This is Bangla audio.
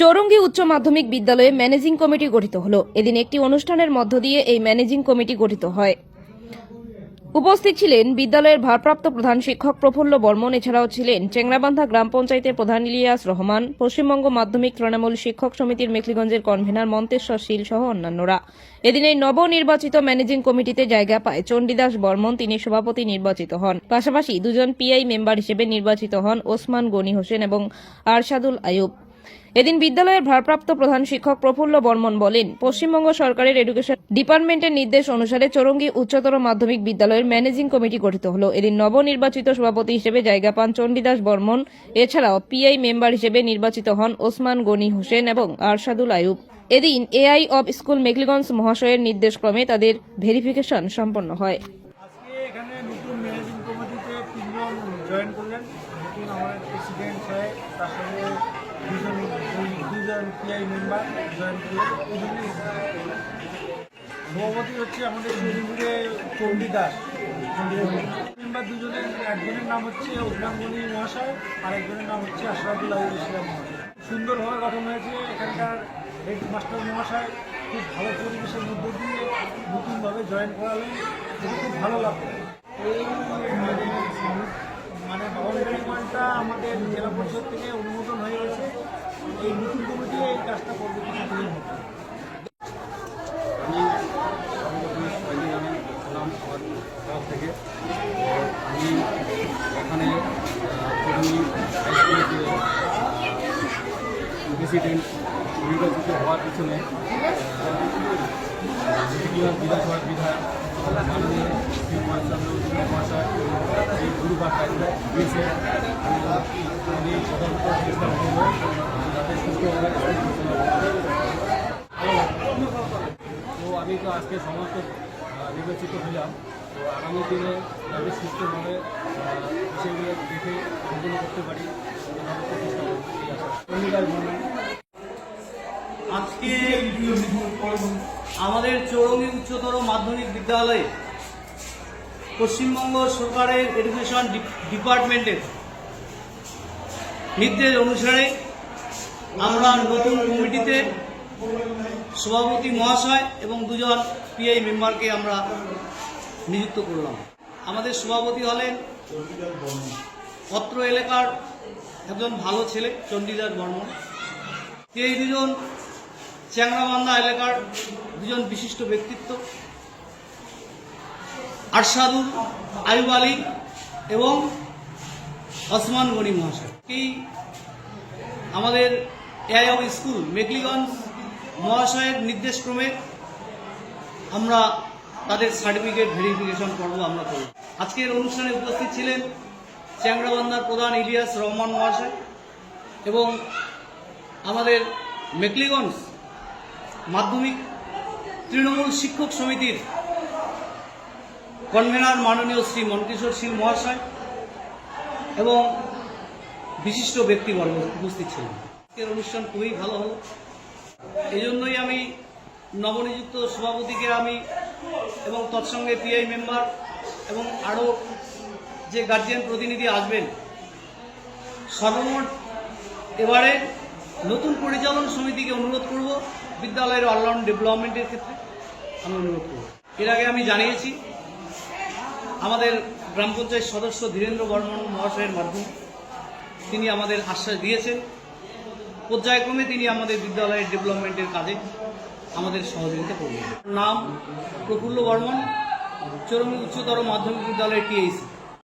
চৌরঙ্গী উচ্চ মাধ্যমিক বিদ্যালয়ে ম্যানেজিং কমিটি গঠিত হলো। এদিন একটি অনুষ্ঠানের মধ্য দিয়ে এই ম্যানেজিং কমিটি গঠিত হয়। উপস্থিত ছিলেন বিদ্যালয়ের ভারপ্রাপ্ত প্রধান শিক্ষক প্রফুল্ল বর্মন, এছাড়াও ছিলেন চেংরাবান্ধা গ্রাম পঞ্চায়েতের প্রধান ইলিয়াস রহমান, পশ্চিমবঙ্গ মাধ্যমিক তৃণমূল শিক্ষক সমিতির মেখলিগঞ্জের কনভেনার মন্তেশ্বর শীল সহ অন্যান্যরা। এদিন এই নবনির্বাচিত ম্যানেজিং কমিটিতে জায়গা পায় চণ্ডীদাস বর্মন, তিনি সভাপতি নির্বাচিত হন। পাশাপাশি দুজন পিআই মেম্বার হিসেবে নির্বাচিত হন ওসমান গনি হোসেন এবং আরশাদুল আয়ুব এদিন বিদ্যালয়ের ভারপ্রাপ্ত প্রধান শিক্ষক প্রফুল্ল বর্মন বলেন, পশ্চিমবঙ্গ সরকারের এডুকেশন ডিপার্টমেন্টের নির্দেশ অনুসারে চৌরঙ্গী উচ্চতর মাধ্যমিক বিদ্যালয়ের ম্যানেজিং কমিটি গঠিত হল। এদিন নবনির্বাচিত সভাপতি হিসেবে জায়গা পান চণ্ডীদাস বর্মন। এছাড়াও পিআই মেম্বার হিসেবে নির্বাচিত হন ওসমান গনি হোসেন এবং আরশাদুল আয়ুব। এদিন এআই অব স্কুল মেকলিগঞ্জ মহাশয়ের নির্দেশক্রমে তাদের ভেরিফিকেশন সম্পন্ন হয়। জয়েন করলেন। আমাদের প্রেসিডেন্ট সাহেব তার সঙ্গে দুজন সভাপতি হচ্ছে আমাদের চৌধুরী চণ্ডী দাস মেম্বার দুজনের, একজনের নাম হচ্ছে উদ্যাঙ্গনী মহাশয়, আর একজনের নাম হচ্ছে আশরাফুল আলী ইসলাম মহাশয়। সুন্দরভাবে গঠন হয়েছে এখানকার হেড মাস্টার মহাশয়। খুব ভালো পরিবেশের মধ্য দিয়ে নতুনভাবে জয়েন করালেন। খুব ভালো লাগল। এই মানে পয়েন্টটা আমাদের জেলা পরিষদ থেকে অনুমোদন হয়ে গেছে। এই নতুন কমিটি এই কাজটা করবে আমি থেকে। আমি এখানে নির্বাচিত হওয়ার পিছনে বিধানসভার বিধায়ক তো আমি তো আজকে সমস্ত নির্বাচিত হলাম। তো আগামী দিনে যাতে সুস্থভাবে বিষয়গুলো দেখে সম্পূর্ণ করতে পারি। এই আজকে আমাদের চৌরঙ্গী উচ্চতর মাধ্যমিক বিদ্যালয়ে পশ্চিমবঙ্গ সরকারের এডুকেশন ডিপার্টমেন্টের নির্দেশ অনুসারে আমরা নতুন কমিটিতে সভাপতি মহাশয় এবং দুজন পিআই মেম্বারকে আমরা নিযুক্ত করলাম। আমাদের সভাপতি হলেন অত্র এলাকার একজন ভালো ছেলে চণ্ডীদাস বর্মন। এই দুজন চ্যাংরাবান্ধা এলাকার দুজন বিশিষ্ট ব্যক্তিত্ব। আরশাদুল, আয়ুব আলী এবং ওসমান গনি মহাশয়। এই আমাদের এআইও স্কুল, মেকলিগঞ্জ মহাশয়ের নির্দেশক্রমে আমরা তাদের সার্টিফিকেট ভেরিফিকেশন পর্ব আমরা করব। আজকের অনুষ্ঠানে উপস্থিত ছিলেন চ্যাংরাবান্ধার প্রধান ইলিয়াস রহমান মহাশয় এবং আমাদের মেকলিগঞ্জ মাধ্যমিক তৃণমূল শিক্ষক সমিতির কনভেনার মাননীয় শ্রী মনকিশোর শীল মহাশয় এবং বিশিষ্ট ব্যক্তিবর্গ উপস্থিত ছিলেন। আজকের অনুষ্ঠান খুবই ভালো হলো এই জন্যই আমি নবনিযুক্ত সভাপতিকে আমি এবং তৎসঙ্গে পিআই মেম্বার এবং আরও যে গার্জিয়ান প্রতিনিধি আসবেন, সর্বমোট এবারে নতুন পরিচালন সমিতিকে অনুরোধ করব, বিদ্যালয়ের অলরাউন্ড ডেভেলপমেন্টের ক্ষেত্রে আমি অনুরোধ করব। এর আগে আমি জানিয়েছি আমাদের গ্রাম পঞ্চায়েত সদস্য ধীরেন্দ্র বর্মন মহাশয়ের মাধ্যমে তিনি আমাদের আশ্বাস দিয়েছেন। পর্যায়ক্রমে তিনি আমাদের বিদ্যালয়ের ডেভেলপমেন্টের কাজে আমাদের সহযোগিতা করবেন। নাম প্রফুল্ল বর্মন, চরমী উচ্চতর মাধ্যমিক বিদ্যালয়ের টিএইসি